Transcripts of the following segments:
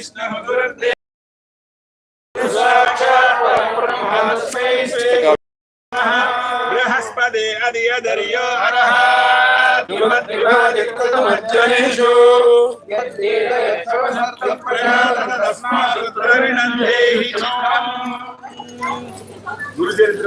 विष्णुः गुरुर्देवः साक्षात् परब्रह्म तस्मै श्री नमः बृहस्पति अधियदर्यो हरः ध्रुवद्विभाजित्कृतमज्जनेषु తస్మాత్రినందేహి గురుచరిత్ర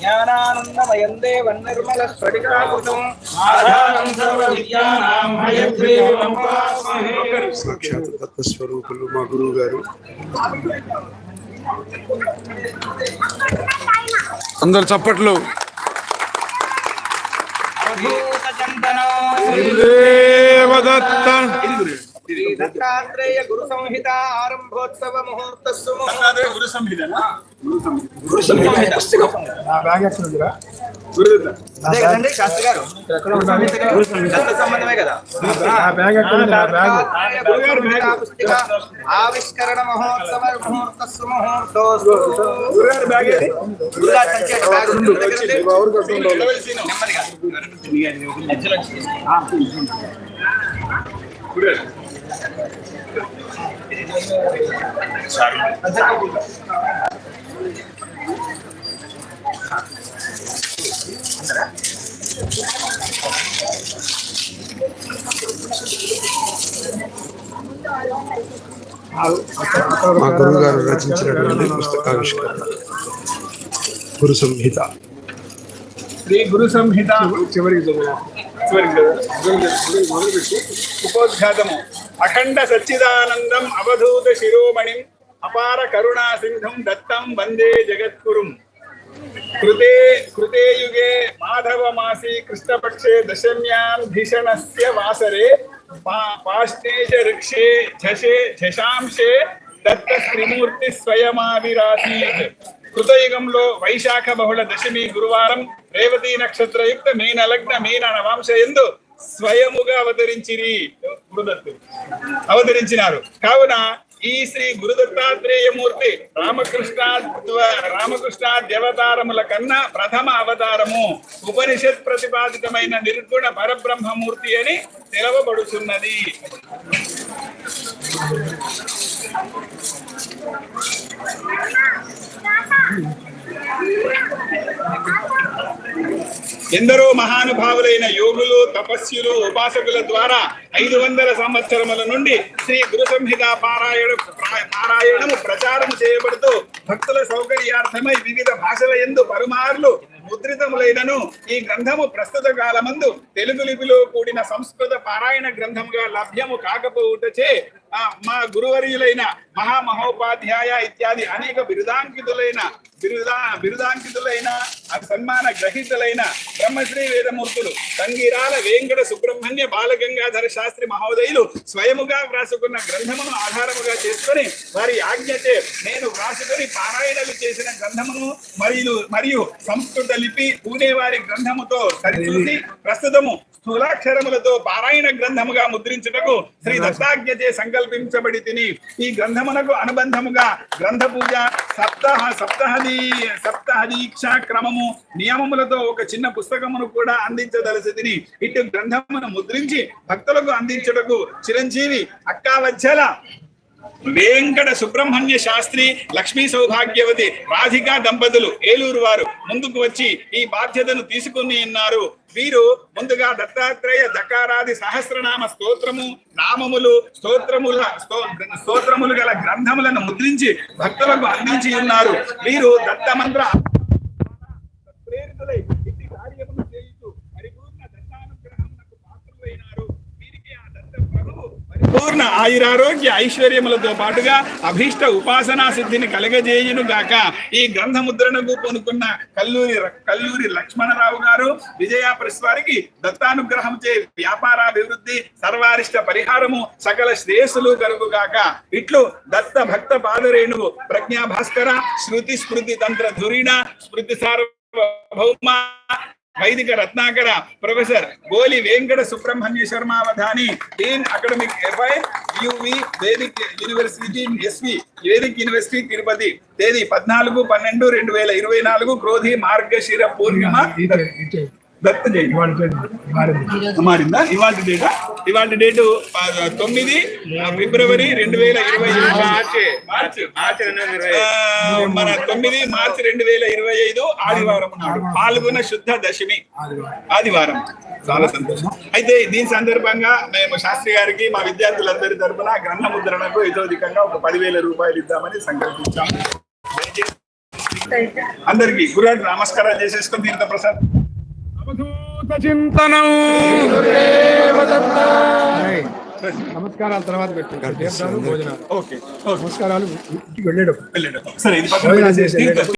జ్ఞానానందమయం దేవం నిర్మల స్ఫటికాకృతం ఆధారం సర్వ విద్యానాం హయగ్రీవం ఉపాస్మహే సాక్షాత్ తత్వస్వరూపులు మా గురువు గారు అందరు చప్పట్లు. దేవదత్త శ్రీ దత్తాత్రేయ గురు సంహిత ఆరంభోత్సవ ముహూర్తస్సు అదే గురు సంహిత శాస్త్రి గారు? సంబంధమే కదా? సంహిత పుస్తక ఆవిష్కరణ మహోత్సవ. నెమ్మదిగా. మా గురువు గారు రచించినటువంటి పుస్తకావిష్కరణ. గురు సంహిత. శ్రీ గురు సంహిత. చివరికి చదువు. ఉపోద్ఘాతము. అఖండ సచ్చిదానందం అవధూత శిరోమణిం అపార కరుణా సింధుం దత్తం వందే జగద్గురుం. కృతే కృతే యుగే మాధవ మాసి కృష్ణపక్షే దశమ్యాం భీషణస్య వాసరే పా- పాష్ణేశ ఋక్షే ఝషే ఝషాంశే దత్త శ్రీమూర్తి స్వయమావిరాసీత్. కృతయుగంలో వైశాఖ బహుళ దశమి గురువారం రేవతి నక్షత్రయుక్త మీన లగ్న మీన నవాంశ ఎందు స్వయముగా అవతరించిరి. గురుదత్తు అవతరించినారు. కావున ఈ శ్రీ గురుదత్తాత్రేయమూర్తి రామకృష్ణ రామకృష్ణ దేవతారముల కన్నా ప్రథమ అవతారము ఉపనిషత్ ప్రతిపాదితమైన నిర్గుణ పరబ్రహ్మమూర్తి అని తెలవబడుచున్నది. ఎందరో మహానుభావులైన యోగులు తపస్సులు ఉపాసకుల ద్వారా ఐదు వందల సంవత్సరముల నుండి శ్రీ గురు సంహిత పారాయణ పారాయణము ప్రచారం చేయబడుతూ భక్తుల సౌకర్యార్థమై వివిధ భాషల ఎందు పరుమార్లు ముద్రితములైనను ఈ గ్రంథము ప్రస్తుత కాలమందు తెలుగు లిపిలో కూడిన సంస్కృత పారాయణ గ్రంథముగా లభ్యము కాకపోవుటచే మా గురువర్యులైన మహామహోపాధ్యాయ ఇత్యాది అనేక బిరుదాంకితులైన బిరుదా బిరుదాంకితులైన సన్మాన గ్రహీతులైన బ్రహ్మశ్రీ వేదమూర్తులు సంగీరాల వెంకట సుబ్రహ్మణ్య బాలగంగాధర శాస్త్రి మహోదయులు స్వయముగా వ్రాసుకున్న గ్రంథమును ఆధారముగా చేసుకొని వారి ఆజ్ఞతే నేను వ్రాసుకొని పారాయణలు చేసిన గ్రంథమును మరియు మరియు సంస్కృత లిపి పూణే వారి గ్రంథముతో సరిచూసి ప్రస్తుతము స్థూలాక్షరములతో పారాయణ గ్రంథముగా ముద్రించుటకు శ్రీ దత్తాజ్ఞచే సంకల్పించబడి తిని ఈ గ్రంథమునకు అనుబంధముగా గ్రంథ పూజ సప్తాహ సప్తహది సప్తహదీక్షా క్రమము నియమములతో ఒక చిన్న పుస్తకమును కూడా అందించదలసి తిని ఇటు గ్రంథమును ముద్రించి భక్తులకు అందించుటకు చిరంజీవి అక్కావచ్చల వెంకట సుబ్రహ్మణ్య శాస్త్రి లక్ష్మీ సౌభాగ్యవతి రాధికా దంపతులు ఏలూరు వారు ముందుకు వచ్చి ఈ బాధ్యతను తీసుకుని ఉన్నారు. వీరు ముందుగా దత్తాత్రేయ దకారాది సహస్రనామ స్తోత్రము నామములు స్తోత్రముల స్తోత్రములు గల గ్రంథములను ముద్రించి భక్తులకు అందించి ఉన్నారు. వీరు దత్తమంత్ర సంపూర్ణ ఆయురారోగ్య ఐశ్వర్యములతో పాటుగా అభీష్ట ఉపాసనా సిద్ధిని కలగజేయును గాక. ఈ గ్రంథముద్రణకు కొనుక్కున్న కల్లూరి కల్లూరి లక్ష్మణరావు గారు విజయ ప్రెస్ వారికి దత్తానుగ్రహం చే వ్యాపారాభివృద్ధి సర్వారిష్ట పరిహారము సకల శ్రేయస్సులు కలుగు గాక. ఇట్లు దత్త భక్త పాదరేణువు ప్రజ్ఞా భాస్కర శృతి స్మృతి తంత్ర ధురీణ స్మృతి సార్వభౌమ వైదిక Ratnakara professor Goli Venkata Subrahmanya Sharma Avadhani dean academic f i UV Vedic university SV Vedic university Tirupati. తేదీ పద్నాలుగు పన్నెండు రెండు వేల ఇరవై నాలుగు క్రోధి మార్గశిర పూర్ణిమ. దత్త జయంతి మారిందా? ఇవాళ డేట్ ఇవాళ డేటు తొమ్మిది ఫిబ్రవరి రెండు వేల ఇరవై మార్చి. మార్చి. మార్చి మన తొమ్మిది మార్చి రెండు వేల ఇరవై ఐదు ఆదివారం నాడు. పాల్గొన శుద్ధ దశమి. ఆదివారం. చాలా సంతోషం. అయితే దీని సందర్భంగా మేము శాస్త్రి గారికి మా విద్యార్థులందరి తరపున గ్రంథ ముద్రణకు ఇతోధికంగా ఒక పదివేల రూపాయలు ఇద్దామని సంకల్పించాము దయచేసి అందరికి గురుగారు నమస్కారం చేసేసుకొని తీర్థ ప్రసాద్ చింతనం. నమస్కారాల తర్వాత పెట్టండి భోజనాలు. ఓకే. నమస్కారాలు. వెళ్ళేటప్పుడు. వెళ్ళండి సరే